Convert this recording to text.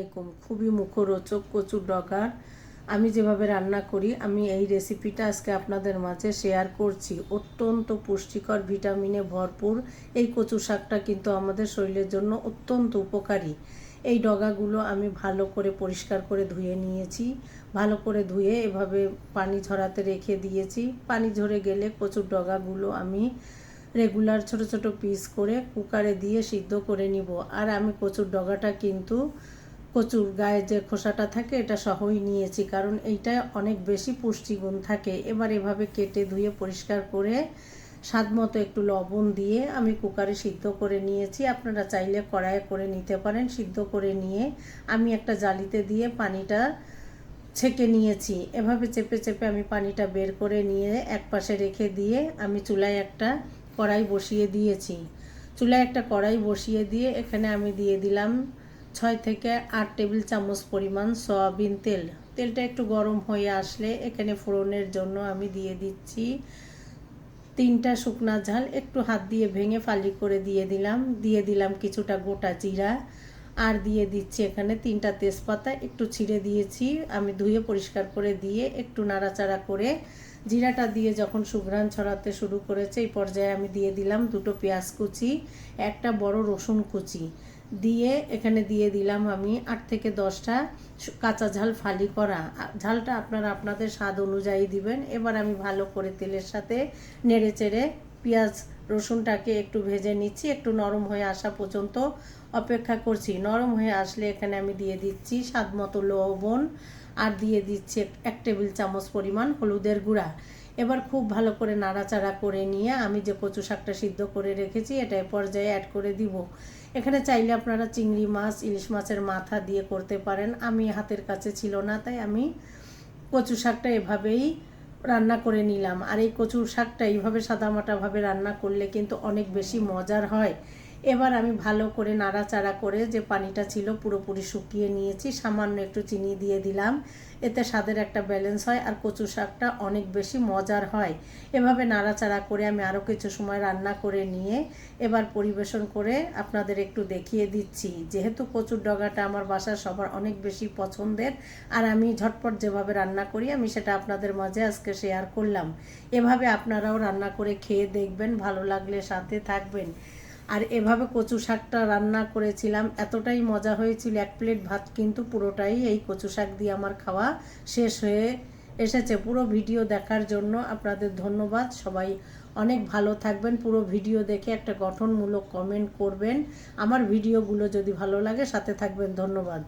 আলাইকুম। খুবই মুখরোচক কচুর ডগার আমি যেভাবে রান্না করি, আমি এই রেসিপিটা আজকে আপনাদের মাঝে শেয়ার করছি। অত্যন্ত পুষ্টিকর ভিটামিনে ভরপুর। এই কচু শাকটা কিন্তু আমাদের শরীরের জন্য অত্যন্ত উপকারী। এই ডগাগুলো আমি ভালো করে পরিষ্কার করে ধুয়ে নিয়েছি। ভালো করে ধুয়ে এভাবে পানি ঝরাতে রেখে দিয়েছি। পানি ঝরে গেলে কচুর ডগাগুলো আমি রেগুলার ছোট ছোট পিস করে কুকারে দিয়ে সিদ্ধ করে নিব। আর আমি কচুর ডগাটা কিন্তু কচুর গায়ে যে খোসাটা থাকে, এটা সহই নিয়েছি। কারণ এইটা অনেক বেশি পুষ্টিগুণ থাকে। এবার এভাবে কেটে ধুয়ে পরিষ্কার করে স্বাদ মতো একটু লবণ দিয়ে আমি কুকারে সিদ্ধ করে নিয়েছি। আপনারা চাইলে কড়াইয়ে করে নিতে পারেন। সিদ্ধ করে নিয়ে আমি একটা জালিতে দিয়ে পানিটা ছেঁকে নিয়েছি। এভাবে চেপে চেপে আমি পানিটা বের করে নিয়ে এক পাশে রেখে দিয়ে আমি চুলায় একটা কড়াই বসিয়ে দিয়েছি। চুলায় একটা কড়াই বসিয়ে দিয়ে এখানে আমি দিয়ে দিলাম ছয় থেকে আট টেবিল চামচ পরিমাণ সয়াবিন তেল। তেলটা একটু গরম হয়ে আসলে এখানে ফোড়নের জন্য আমি দিয়ে দিচ্ছি তিনটা শুকনা ঝাল। একটু হাত দিয়ে ভেঙে ফালি করে দিয়ে দিলাম। দিয়ে দিলাম কিছুটা গোটা জিরা। আর দিয়ে দিচ্ছি এখানে তিনটা তেজপাতা। একটু ছিঁড়ে দিয়েছি। আমি ধুয়ে পরিষ্কার করে দিয়ে একটু নাড়াচাড়া করে জিরাটা দিয়ে যখন সুঘ্রাণ ছড়াতে শুরু করেছে, এই পর্যায়ে আমি দিয়ে দিলাম দুটো পেঁয়াজ কুচি, একটা বড় রসুন কুচি। দিয়ে এখানে দিয়ে দিলাম আমি আট থেকে দশটা কাঁচা ঝাল ফালি করা। ঝালটা আপনারা আপনাদের স্বাদ অনুযায়ী দিবেন। এবার আমি ভালো করে তেলের সাথে নেড়ে চেড়ে পেঁয়াজ, রসুনটাকে একটু ভেজে নিচ্ছি। একটু নরম হয়ে আসা পর্যন্ত অপেক্ষা করছি। নরম হয়ে আসলে এখানে আমি দিয়ে দিচ্ছি স্বাদ মতো লবণ আর দিয়ে দিচ্ছি এক টেবিল চামচ পরিমাণ হলুদের গুঁড়া। এবার খুব ভালো করে নাড়াচাড়া করে নিয়ে আমি যে কচু শাকটা সিদ্ধ করে রেখেছি, এটা পর্যায়ে অ্যাড করে দিব। এখানে চাইলে আপনারা চিংড়ি মাছ, ইলিশ মাছের মাথা দিয়ে করতে পারেন। আমি হাতের কাছে ছিল না, তাই আমি কচু শাকটা এভাবেই রান্না করে নিলাম। আর এই কচুর শাকটা এইভাবে সাদামাটাভাবে রান্না করলে কিন্তু অনেক বেশি মজার হয়। এবার আমি ভালো করে নাড়াচাড়া করে যে পানিটা ছিল পুরোপুরি শুকিয়ে নিয়েছি, সামান্য একটু চিনি দিয়ে দিলাম। এতে স্বাদের একটা ব্যালেন্স হয় আর কচু শাকটা অনেক বেশি মজার হয়। এভাবে নাড়াচাড়া করে আমি আরও কিছু সময় রান্না করে নিয়ে এবার পরিবেশন করে আপনাদের একটু দেখিয়ে দিচ্ছি। যেহেতু কচুর ডগাটা আমার বাসার সবার অনেক বেশি পছন্দের আর আমি ঝটপট যেভাবে রান্না করি আমি সেটা আপনাদের মাঝে আজকে শেয়ার করলাম। এভাবে আপনারাও রান্না করে খেয়ে দেখবেন, ভালো লাগলে সাথে থাকবেন। আর এভাবে কচু শাকটা রান্না করেছিলাম, এতটাই মজা হয়েছিল। এক প্লেট ভাত কিন্তু পুরোটাই এই কচু শাক দিয়ে আমার খাওয়া শেষ হয়ে এসেছে। পুরো ভিডিও দেখার জন্য আপনাদের ধন্যবাদ। সবাই অনেক ভালো থাকবেন। পুরো ভিডিও দেখে একটা গঠনমূলক কমেন্ট করবেন। আমার ভিডিওগুলো যদি ভালো লাগে, সাথে থাকবেন। ধন্যবাদ।